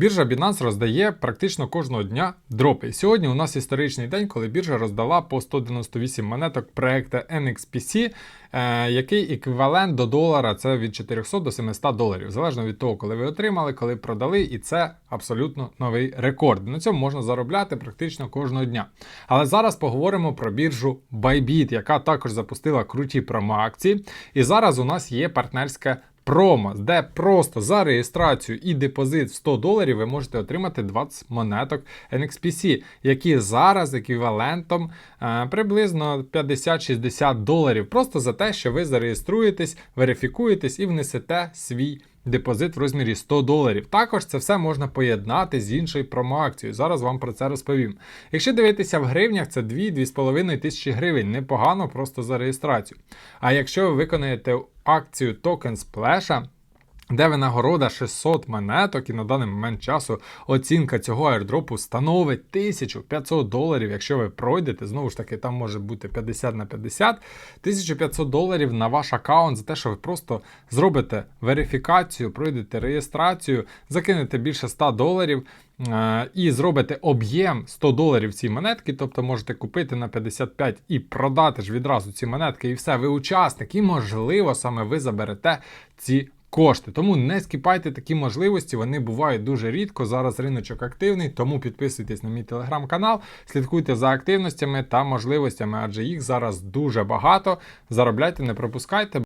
Біржа Binance роздає практично кожного дня дропи. Сьогодні у нас історичний день, коли біржа роздала по 198 монеток проекту NXPC, е, який еквівалент до долара це від 400 до 700 доларів, залежно від того, коли ви отримали, коли продали, і це абсолютно новий рекорд. На цьому можна заробляти практично кожного дня. Але зараз поговоримо про біржу Bybit, яка також запустила круті промо-акції. І зараз у нас є партнерська промо, де просто за реєстрацію і депозит в 100 доларів ви можете отримати 20 монеток NXPC, які зараз еквівалентом е, приблизно 50-60 доларів. Просто за те, що ви зареєструєтесь, верифікуєтесь і внесете свій. Депозит в розмірі 100 доларів. Також це все можна поєднати з іншою промоакцією. Зараз вам про це розповім. Якщо дивитися в гривнях, це 2-2,5 тисячі гривень. Непогано просто за реєстрацію. А якщо ви виконаєте акцію Token Splash, де винагорода 600 монеток, і на даний момент часу оцінка цього airdropу становить 1500 доларів. Якщо ви пройдете, знову ж таки, там може бути 50 на 50, 1500 доларів на ваш аккаунт за те, що ви просто зробите верифікацію, пройдете реєстрацію, закинете більше 100 доларів. е, І зробите об'єм 100 доларів ці монетки, тобто можете купити на 55 і продати ж відразу ці монетки, і все, ви учасник, і можливо саме ви заберете ці кошти. Тому не скіпайте такі можливості, вони бувають дуже рідко. Зараз риночок активний, тому підписуйтесь на мій телеграм-канал, слідкуйте за активностями та можливостями, адже їх зараз дуже багато. Заробляйте, не пропускайте.